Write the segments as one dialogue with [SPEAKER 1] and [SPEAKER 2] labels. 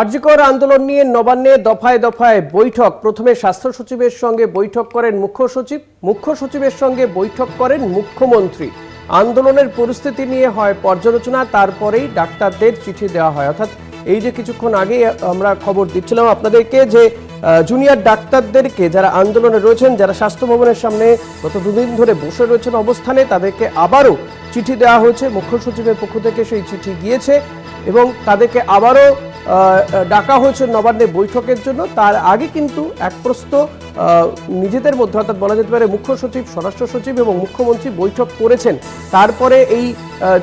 [SPEAKER 1] আরজিকর আন্দোলন নিয়ে নবান্নে দফায় দফায় বৈঠক। প্রথমে স্বাস্থ্য সচিবের সঙ্গে বৈঠক করেন মুখ্য সচিব। মুখ্য সচিবের সঙ্গে বৈঠক করেন মুখ্যমন্ত্রী। আন্দোলনের পরিস্থিতি নিয়ে হয় পর্যালোচনা, তারপরেই ডাক্তারদের চিঠি দেওয়া হয়। অর্থাৎ এই যে কিছুক্ষণ আগে আমরা খবর দিচ্ছিলাম আপনাদেরকে যে জুনিয়র ডাক্তারদেরকে যারা আন্দোলনে রয়েছেন, যারা স্বাস্থ্য ভবনের সামনে গত দুদিন ধরে বসে রয়েছেন অবস্থানে, তাদেরকে আবারও চিঠি দেওয়া হয়েছে। মুখ্য সচিবের পক্ষ থেকে সেই চিঠি গিয়েছে এবং তাদেরকে আবারও ডাকা হয়েছে নবান্নে বৈঠকের জন্য। তার আগে কিন্তু এক প্রস্ত নিজেদের মধ্যে অর্থাৎ বলা যেতে পারে মুখ্য সচিব, স্বরাষ্ট্র সচিব এবং মুখ্যমন্ত্রী বৈঠক করেছেন। তারপরে এই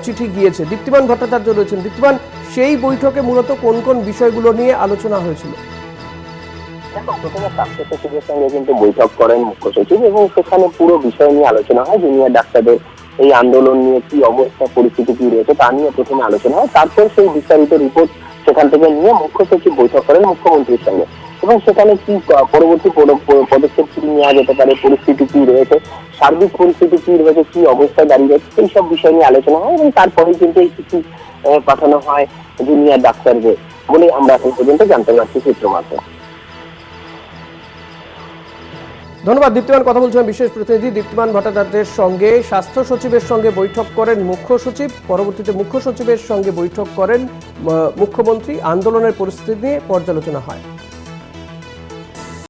[SPEAKER 1] চিঠি গিয়েছে। দীপ্তিমান ভট্টাচার্য রয়েছেন। দীপ্তিমান, সেই বৈঠকে মূলত কোন কোন বিষয়গুলো নিয়ে আলোচনা হয়েছিল?
[SPEAKER 2] বৈঠক করেন মুখ্য সচিব এবং সেখানে পুরো বিষয় নিয়ে আলোচনা হয় জুনিয়র ডাক্তারদের এই আন্দোলন নিয়ে কি অবস্থা, পরিস্থিতি কি রয়েছে তা নিয়ে প্রথমে আলোচনা হয়। তারপর সেই বিস্তারিত রিপোর্ট সেখান থেকে নিয়ে মুখ্য সচিব বৈঠক করেন মুখ্যমন্ত্রীর সঙ্গে। এবং সেখানে কি পরবর্তী পদক্ষেপ কি নেওয়া যেতে পারে, পরিস্থিতি কি রয়েছে, সার্বিক পরিস্থিতি কি রয়েছে, কি অবস্থায় দাঁড়িয়ে রয়েছে এই সব বিষয় নিয়ে আলোচনা হয় এবং তারপরেই কিন্তু এই চিঠি পাঠানো হয় জুনিয়র ডাক্তারদের বলে আমরা এখন পর্যন্ত জানতে পারছি চিত্র মাধ্যমে
[SPEAKER 1] ধন্যবাদ, দীপ্তিমান কথা বলছিলাম বিশেষ প্রতিনিধি দীপ্তিমান ভট্টাচার্যের সঙ্গে। স্বাস্থ্য সচিবের সঙ্গে বৈঠক করেন মুখ্য সচিব। পরবর্তীতে মুখ্য সচিবের সঙ্গে বৈঠক করেন মুখ্যমন্ত্রী। আন্দোলনের পরিস্থিতি নিয়ে পর্যালোচনা হয়।